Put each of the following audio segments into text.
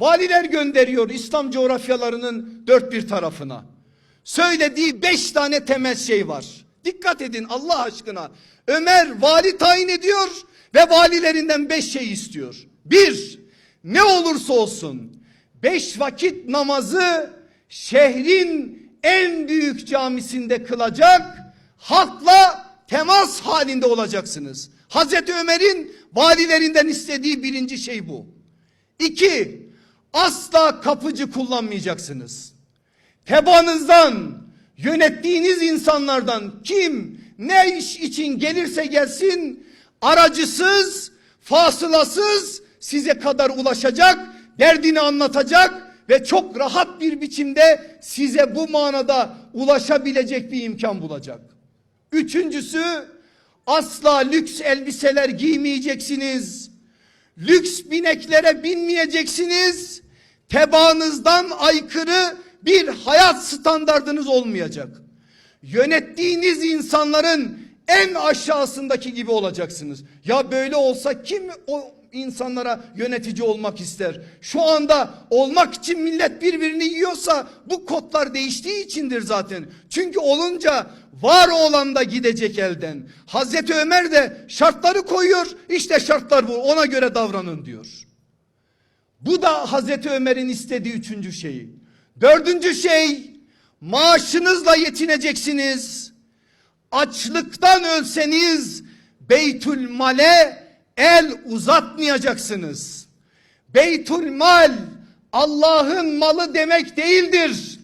Valiler gönderiyor İslam coğrafyalarının dört bir tarafına. Söylediği beş tane temel şey var. Dikkat edin Allah aşkına. Ömer vali tayin ediyor ve valilerinden beş şey istiyor. Bir, ne olursa olsun beş vakit namazı şehrin en büyük camisinde kılacak, halkla temas halinde olacaksınız. Hazreti Ömer'in valilerinden istediği birinci şey bu. İki, asla kapıcı kullanmayacaksınız. Tebaanızdan, yönettiğiniz insanlardan kim ne iş için gelirse gelsin aracısız, fasılasız size kadar ulaşacak, derdini anlatacak ve çok rahat bir biçimde size bu manada ulaşabilecek bir imkan bulacak. Üçüncüsü asla lüks elbiseler giymeyeceksiniz. Lüks bineklere binmeyeceksiniz. Tebaanızdan aykırı bir hayat standardınız olmayacak. Yönettiğiniz insanların en aşağısındaki gibi olacaksınız. Ya böyle olsa kim o insanlara yönetici olmak ister? Şu anda olmak için millet birbirini yiyorsa bu kodlar değiştiği içindir zaten. Çünkü olunca var olan da gidecek elden. Hazreti Ömer de şartları koyuyor. İşte şartlar bu. Ona göre davranın diyor. Bu da Hazreti Ömer'in istediği üçüncü şeyi. Dördüncü şey maaşınızla yetineceksiniz. Açlıktan ölseniz Beytül Mal'e el uzatmayacaksınız. Beytül Mal Allah'ın malı demek değildir.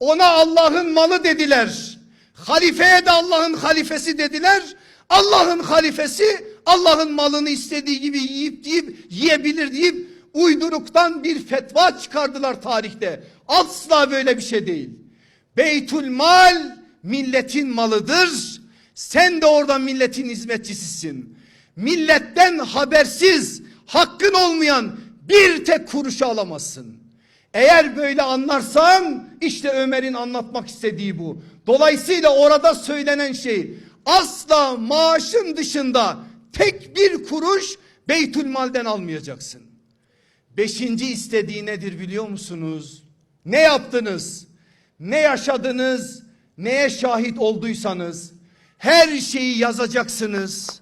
Ona Allah'ın malı dediler. Halifeye de Allah'ın halifesi dediler. Allah'ın halifesi Allah'ın malını istediği gibi yiyip deyip yiyebilir deyip uyduruktan bir fetva çıkardılar tarihte. Asla böyle bir şey değil. Beytül mal milletin malıdır. Sen de orada milletin hizmetçisisin. Milletten habersiz, hakkın olmayan bir tek kuruşu alamazsın. Eğer böyle anlarsan işte Ömer'in anlatmak istediği bu. Dolayısıyla orada söylenen şey asla maaşın dışında tek bir kuruş Beytülmal'den almayacaksın. Beşinci istediği nedir biliyor musunuz? Ne yaptınız? Ne yaşadınız? Neye şahit olduysanız her şeyi yazacaksınız.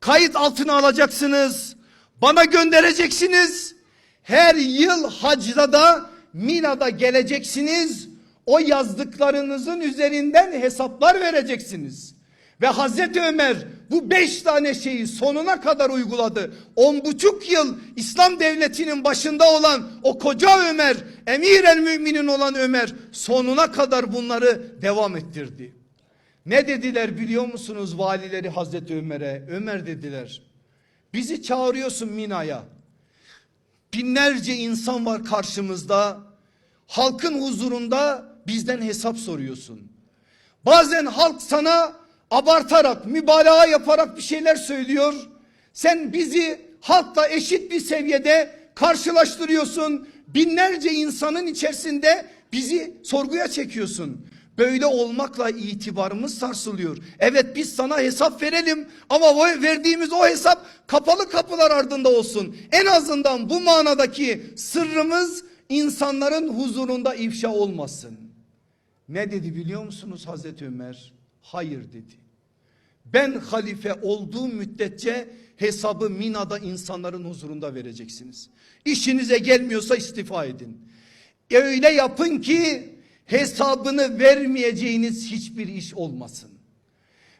Kayıt altına alacaksınız. Bana göndereceksiniz. Her yıl hacda da Mina'da geleceksiniz. O yazdıklarınızın üzerinden hesaplar vereceksiniz. Ve Hazreti Ömer bu beş tane şeyi sonuna kadar uyguladı. On buçuk yıl İslam devletinin başında olan o koca Ömer, emir el müminin olan Ömer sonuna kadar bunları devam ettirdi. Ne dediler biliyor musunuz valileri Hazreti Ömer'e? Ömer dediler. Bizi çağırıyorsun Mina'ya. Binlerce insan var karşımızda. Halkın huzurunda bizden hesap soruyorsun. Bazen halk sana abartarak, mübalağa yaparak bir şeyler söylüyor. Sen bizi halkla eşit bir seviyede karşılaştırıyorsun. Binlerce insanın içerisinde bizi sorguya çekiyorsun. Böyle olmakla itibarımız sarsılıyor. Evet biz sana hesap verelim ama o verdiğimiz o hesap kapalı kapılar ardında olsun. En azından bu manadaki sırrımız insanların huzurunda ifşa olmasın. Ne dedi biliyor musunuz Hazreti Ömer? Hayır dedi. Ben halife olduğum müddetçe hesabı Mina'da insanların huzurunda vereceksiniz. İşinize gelmiyorsa istifa edin. Öyle yapın ki hesabını vermeyeceğiniz hiçbir iş olmasın.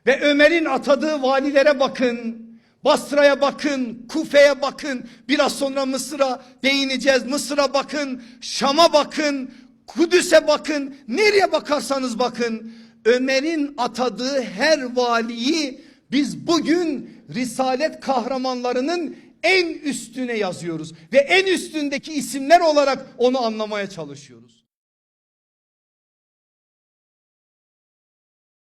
Ve Ömer'in atadığı valilere bakın. Basra'ya bakın, Kufe'ye bakın. Biraz sonra Mısır'a değineceğiz. Mısır'a bakın, Şam'a bakın, Kudüs'e bakın. Nereye bakarsanız bakın. Ömer'in atadığı her valiyi biz bugün Risalet kahramanlarının en üstüne yazıyoruz. Ve en üstündeki isimler olarak onu anlamaya çalışıyoruz.